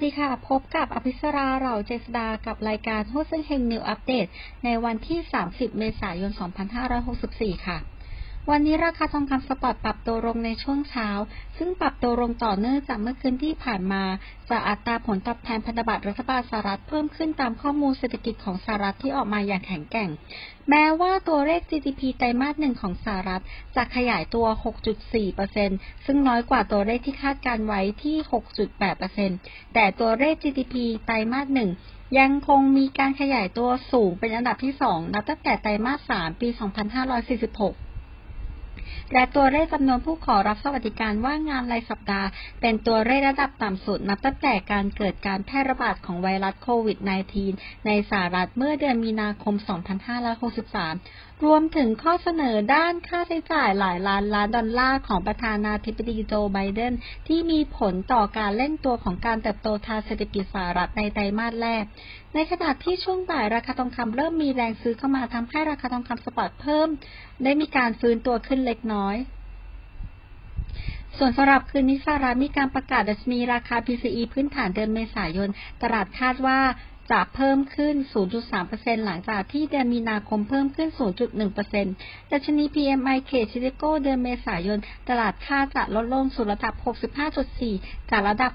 วัสดีค่ะ พบกับอภิสราเหล่าเจษดากับรายการโฮเซนเฮงนิวอัปเดตในวันที่ 30 เมษายน 2564 ค่ะ วันนี้ราคาทองคำสปอร์ตปรับตัวลงในช่วงเช้า ซึ่งปรับตัวลงต่อเนื่องจากเมื่อคืนที่ผ่านมา จากอัตราผลตอบแทนพันธบัตรรัฐบาลสหรัฐเพิ่มขึ้นตามข้อมูลเศรษฐกิจของสหรัฐที่ออกมาอย่างแข็งแกร่ง แม้ว่าตัวเลข GDP ไตรมาสหนึ่งของสหรัฐจะขยายตัว 6.4%ซึ่งน้อยกว่าตัวเลขที่คาดการไว้ที่ 6.8%แต่ตัวเลข GDP ไตรมาสหนึ่งยังคงมีการขยายตัวสูงเป็นอันดับที่ 2 นับตั้งแต่ไตรมาส 3 ปี 2546 และตัวเลขจำนวนผู้ขอรับสวัสดิการว่างงานรายสัปดาห์ เป็นตัวเลขระดับต่ำสุดนับตั้งแต่การเกิดการแพร่ระบาดของไวรัสโควิด -19 ในสหรัฐเมื่อเดือนมีนาคม 2563 รวมถึงข้อเสนอด้านค่าใช้จ่ายหลายล้านล้านดอลลาร์ของประธานาธิบดีโจไบเดนที่มีผลต่อการเล่นตัวของการเติบโตทางเศรษฐกิจสหรัฐในไตรมาสแรก ในขณะที่ช่วงบ่ายราคาทองคำเริ่มมีแรงซื้อเข้ามาทำให้ราคาทองคำสปอตเพิ่ม ได้มีการฟื้นตัวขึ้นเล็กน้อยส่วนสำหรับคืนนี้สหรัฐมีการประกาศดัชนีราคา PCE พื้นฐานเดือนเมษายน ตลาดคาดว่า จะเพิ่มขึ้น 0.3%หลังจากที่เดือนมีนาคมเพิ่มขึ้น 0.1%ดัชนี PMI เขตชิคาโกเดือนเมษายน ตลาดค่าจะลดลงสู่ระดับ 65.4 จากระดับ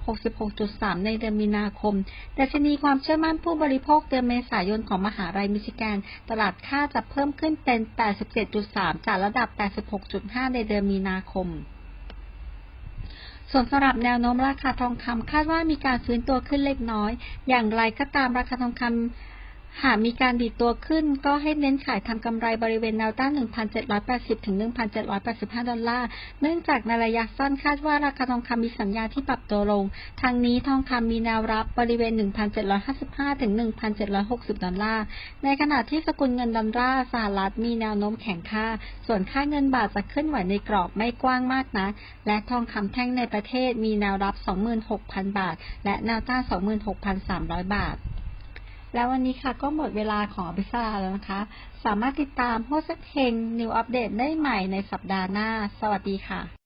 66.3 ในเดือนมีนาคม ดัชนีความเชื่อมั่นผู้บริโภคเดือนเมษายนของมหาลัยมิชิแกน ตลาดค่าจะเพิ่มขึ้นเป็น 87.3 จากระดับ 86.5 ในเดือนมีนาคม ส่วนสำหรับแนวโน้มราคาทองคำคาดว่ามีการฟื้นตัวขึ้นเล็กน้อย อย่างไรก็ตามราคาทองคำ หากมีการดีดตัวขึ้นก็ให้เน้นขายทำกำไรบริเวณแนวต้าน 1,780 ถึง 1,785 ดอลลาร์ เนื่องจากในระยะสั้นคาดว่าราคาทองคำมีสัญญาณที่ปรับตัวลง ทางนี้ทองคำมีแนวรับบริเวณ 1,755 ถึง 1,760 ดอลลาร์ ในขณะที่สกุลเงินดอลลาร์สหรัฐมีแนวโน้มแข็งค่า ส่วนค่าเงินบาทจะเคลื่อนไหวในกรอบไม่กว้างมากนะ และทองคำแท่งในประเทศมีแนวรับ 26,000 บาท และแนวต้าน 26,300 บาท แล้ววันนี้ค่ะก็หมดเวลาของอภิษราแล้วนะคะ สามารถติดตามโฮสเทงนิวอัปเดตได้ใหม่ในสัปดาห์หน้า สวัสดีค่ะ